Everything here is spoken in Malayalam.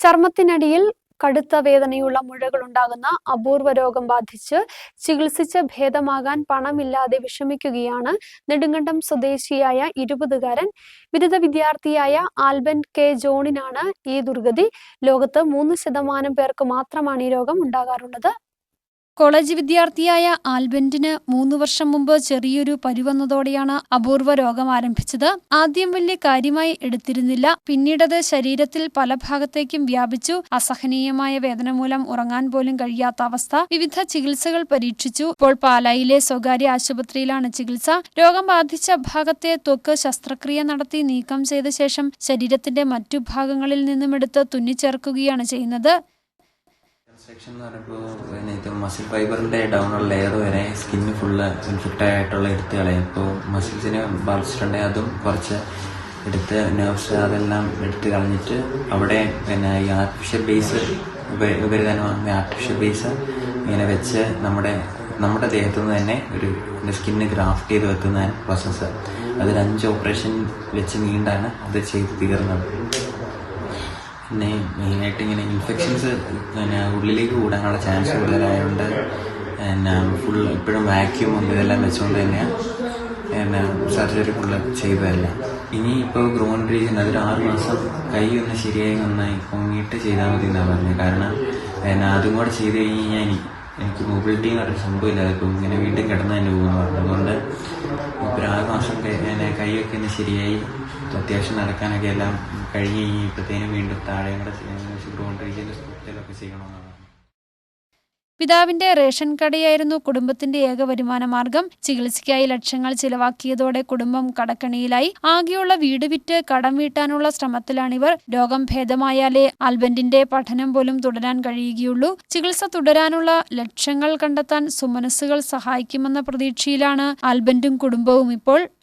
ചർമ്മത്തിനടിയിൽ കടുത്ത വേദനയുള്ള മുഴകൾ ഉണ്ടാകുന്ന അപൂർവ രോഗം ബാധിച്ച് ചികിത്സിച്ച് ഭേദമാകാൻ പണമില്ലാതെ വിഷമിക്കുകയാണ് നെടുങ്കണ്ടം സ്വദേശിയായ ഇരുപതുകാരൻ. ബിരുദ വിദ്യാർത്ഥിയായ ആൽബൻ കെ ജോണിനാണ് ഈ ദുർഗതി. ലോകത്ത് മൂന്ന് ശതമാനം പേർക്ക് മാത്രമാണ് ഈ രോഗം ഉണ്ടാകാറുള്ളത്. കോളേജ് വിദ്യാർത്ഥിയായ ആൽബന്റിന് മൂന്ന് വർഷം മുമ്പ് ചെറിയൊരു പരുവന്നതോടെയാണ് അപൂർവ രോഗം ആരംഭിച്ചത്. ആദ്യം വലിയ കാര്യമായി എടുത്തിരുന്നില്ല. പിന്നീടത് ശരീരത്തിൽ പല ഭാഗത്തേക്കും വ്യാപിച്ചു. അസഹനീയമായ വേദന മൂലം ഉറങ്ങാൻ പോലും കഴിയാത്ത അവസ്ഥ. വിവിധ ചികിത്സകൾ പരീക്ഷിച്ചു. ഇപ്പോൾ പാലായിലെ സ്വകാര്യ ആശുപത്രിയിലാണ് ചികിത്സ. രോഗം ബാധിച്ച ഭാഗത്തെ ത്വക്ക് ശസ്ത്രക്രിയ നടത്തി നീക്കം ചെയ്ത ശേഷം ശരീരത്തിന്റെ മറ്റു ഭാഗങ്ങളിൽ നിന്നും എടുത്ത് തുന്നിച്ചേർക്കുകയാണ് ചെയ്യുന്നത്. സെക്ഷൻ എന്ന് പറയുമ്പോൾ പിന്നെ ഇത് മസിൽ ഫൈബറിന്റെ ഡൗൺ ഉള്ള ലെയർ വരെ സ്കിന്ന് ഫുള്ള് ഇൻഫെക്റ്റ് ആയിട്ടുള്ള എടുത്ത് കളയും ഇപ്പോൾ മസിൽസിന് ബാധിച്ചിട്ടുണ്ടെങ്കിൽ അതും കുറച്ച് എടുത്ത് നെർവ്സ് അതെല്ലാം എടുത്ത് കളഞ്ഞിട്ട് അവിടെ പിന്നെ ഈ ആർട്ടിഫിഷ്യൽ ബേസ് ഉപരിതനമായ ആർട്ടിഫിഷ്യൽ ബേസ് ഇങ്ങനെ വെച്ച് നമ്മുടെ നമ്മുടെ ദേഹത്തു നിന്ന് തന്നെ ഒരു സ്കിന്ന് ഗ്രാഫ്റ്റ് ചെയ്ത് വെക്കുന്ന പ്രോസസ്സ് അതിൽ അഞ്ച് ഓപ്പറേഷൻ വെച്ച് നീണ്ടാണ് അത് ചെയ്ത് തീർന്നത്. പിന്നെ മെയിനായിട്ട് ഇങ്ങനെ ഇൻഫെക്ഷൻസ് പിന്നെ ഉള്ളിലേക്ക് കൂടാനുള്ള ചാൻസ് കൂടുതലായതുകൊണ്ട് പിന്നെ ഫുൾ ഇപ്പോഴും വാക്യൂമും ഇതെല്ലാം വെച്ചുകൊണ്ട് തന്നെയാണ് പിന്നെ സർജറി ഫുള്ള് ചെയ്തതല്ല ഇനി ഇപ്പോൾ ഗ്രോൺ റീജൻ അതൊരു ആറ് മാസം കൈ ഒന്ന് ശരിയായി നന്നായി പൊങ്ങിയിട്ട് ചെയ്താൽ മതി എന്നാണ് പറഞ്ഞത് കാരണം പിന്നെ അതും കൂടെ ചെയ്ത് കഴിഞ്ഞ് കഴിഞ്ഞാൽ എനിക്ക് മൊബിലിറ്റി എന്ന് പറഞ്ഞ സംഭവമില്ല ഇപ്പം ഇങ്ങനെ വീണ്ടും കിടന്ന് തന്നെ പോകുന്നു പറഞ്ഞു. അതുകൊണ്ട് ഇപ്പോൾ ഒരു ആറ് മാസം കൈയൊക്കെ ഒന്ന് ശരിയായി. അത്യാവശ്യം നടക്കാനൊക്കെ എല്ലാം കഴിഞ്ഞ് കഴിഞ്ഞപ്പോഴത്തേനും വീണ്ടും താഴെ ചെയ്യണമെന്നാണ് പിതാവിന്റെ റേഷൻ കടയായിരുന്നു കുടുംബത്തിന്റെ ഏക വരുമാന മാർഗം. ചികിത്സയ്ക്കായി ലക്ഷങ്ങൾ ചിലവാക്കിയതോടെ കുടുംബം കടക്കണിയിലായി. ആകെയുള്ള വീട് വിറ്റ് കടം വീട്ടാനുള്ള ശ്രമത്തിലാണിവർ. രോഗം ഭേദമായാലേ ആൽബന്റിന്റെ പഠനം പോലും തുടരാൻ കഴിയുകയുള്ളൂ. ചികിത്സ തുടരാനുള്ള ലക്ഷ്യങ്ങൾ കണ്ടെത്താൻ സുമനസ്സുകൾ സഹായിക്കുമെന്ന പ്രതീക്ഷയിലാണ് ആൽബന്റും കുടുംബവും ഇപ്പോൾ